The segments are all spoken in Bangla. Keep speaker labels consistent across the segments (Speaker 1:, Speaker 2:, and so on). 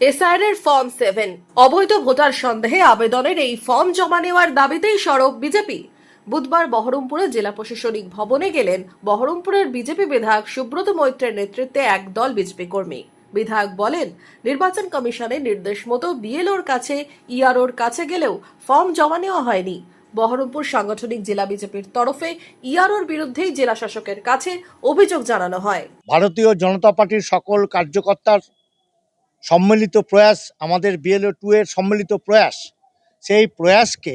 Speaker 1: এসআইআর এর ফর্ম সেভেন। অবৈধ ভোটার সন্দেহে আবেদনের এই ফর্ম জমা নেওয়ার দাবিতেই সরব বিজেপি। বুধবার বহরমপুরে জেলা প্রশাসনিক ভবনে গেলেন বহরমপুরের বিজেপি বিধায়ক সুব্রত মৈত্রের নেতৃত্বে একদল বিজেপি কর্মী। বিধায়ক বলেন, নির্বাচন কমিশনের নির্দেশ মতো বিএলওর কাছে, ইআরওর কাছে গেলেও ফর্ম জমা নেওয়া হয়নি। বহরমপুর সাংগঠনিক জেলা বিজেপির তরফে ইআরওর বিরুদ্ধেই জেলা শাসকের কাছে অভিযোগ জানানো হয়।
Speaker 2: ভারতীয় জনতা পার্টির সকল কার্যকর্তার সম্মিলিত প্রয়াস, আমাদের বিএলও টু এর সম্মিলিত প্রয়াস, সেই প্রয়াসকে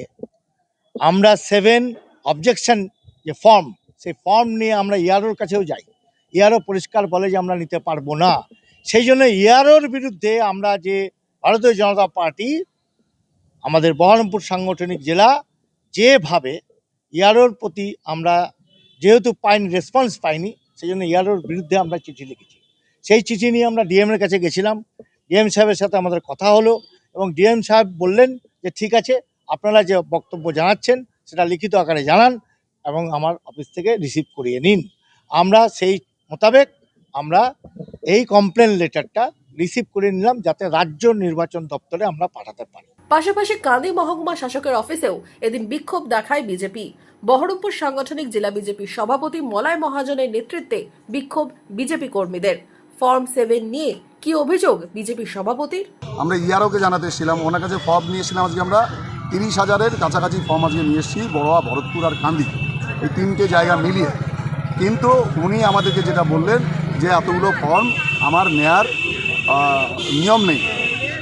Speaker 2: আমরা সেভেন অবজেকশন যে ফর্ম সেই ফর্ম নিয়ে আমরা ইয়ারোর কাছেও যাই। ইয়ারও পরিষ্কার বলে যে আমরা নিতে পারব না। সেই জন্য ইয়ারোর বিরুদ্ধে আমরা যে ভারতীয় জনতা পার্টি, আমাদের বহরমপুর সাংগঠনিক জেলা, যেভাবে ইয়ারোর প্রতি আমরা যেহেতু পাইনি রেসপন্স পাইনি, সেই জন্য ইয়ারোর বিরুদ্ধে আমরা চিঠি লিখেছি। সেই চিঠি নিয়ে আমরা ডিএমের কাছে গেছিলাম। ডিএম সাহেবের সাথে আমাদের কথা হলো এবং ডিএম সাহেব বললেন যে, ঠিক আছে, আপনারা যে বক্তব্য জানাচ্ছেন সেটা লিখিত আকারে জানান এবং আমার অফিস থেকে রিসিভ করিয়ে নিন। আমরা সেই মোতাবেক আমরা এই কমপ্লেন লেটারটা রিসিভ করে নিলাম যাতে রাজ্য নির্বাচন দপ্তরে আমরা পাঠাতে পারি।
Speaker 1: পাশাপাশি কান্দি মহকুমা শাসকের অফিসেও এদিন বিক্ষোভ দেখায় বিজেপি। বহরমপুর সাংগঠনিক জেলা বিজেপির সভাপতি মলয় মহাজনের নেতৃত্বে বিক্ষোভ বিজেপি কর্মীদের। ফর্ম সেভেন নিয়ে কি অভিযোগ বিজেপি সভাপতির?
Speaker 3: আমরা ইয়ারোকে জানাতে এসেছিলাম। ওনার কাছে ফর্ম নিয়ে এসেছিলাম আজকে আমরা। তিরিশ হাজারের কাছাকাছি ফর্ম আজকে নিয়ে এসেছি, বড়োয়া, ভরতপুর আর কান্দি। এই তিনটে জায়গা মিলিয়ে। কিন্তু উনি আমাদেরকে যেটা বললেন যে এতগুলো ফর্ম, আমার নেয়ার নিয়ম নেই।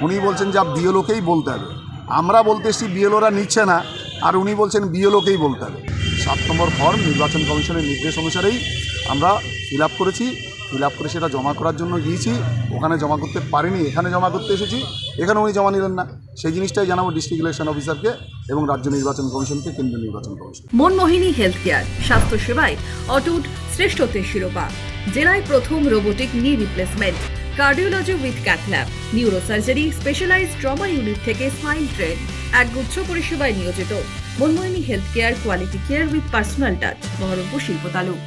Speaker 3: উনি বলছেন যে বিএলওকেই বলতে হবে। আমরা বলতে এসেছি বিএলওরা নিচ্ছে না, আর উনি বলছেন বিএলওকেই বলতে হবে। সাত নম্বর ফর্ম নির্বাচন কমিশনের নির্দেশ অনুসারেই আমরা ফিল করেছি। ফিল করে সেটা জমা করার জন্য গিয়েছি। ওখানে জমা করতে পারিনি, এখানে জমা করতে এসেছি। এখানে উনি জমা নিলেন না। সেই জিনিসটাই জানাব ডিস্ট্রিক্ট ইলেকশন অফিসারকে এবং রাজ্য নির্বাচন কমিশনকে, কেন্দ্রীয় নির্বাচন কমিশন
Speaker 1: মনমোহিনী হেলথ কেয়ার স্বাস্থ্য সেবায় অটুট শ্রেষ্ঠত্বের শিরোপা। জেলায় প্রথম robotic knee replacement cardiology with cath lab neurosurgery specialize trauma unit থেকে স্মাইল ট্রেন একগুচ্ছ পরিষেবায় নিয়োজিত। Manmohini health care quality care with personal touch Baharampur শিল্প তালুক।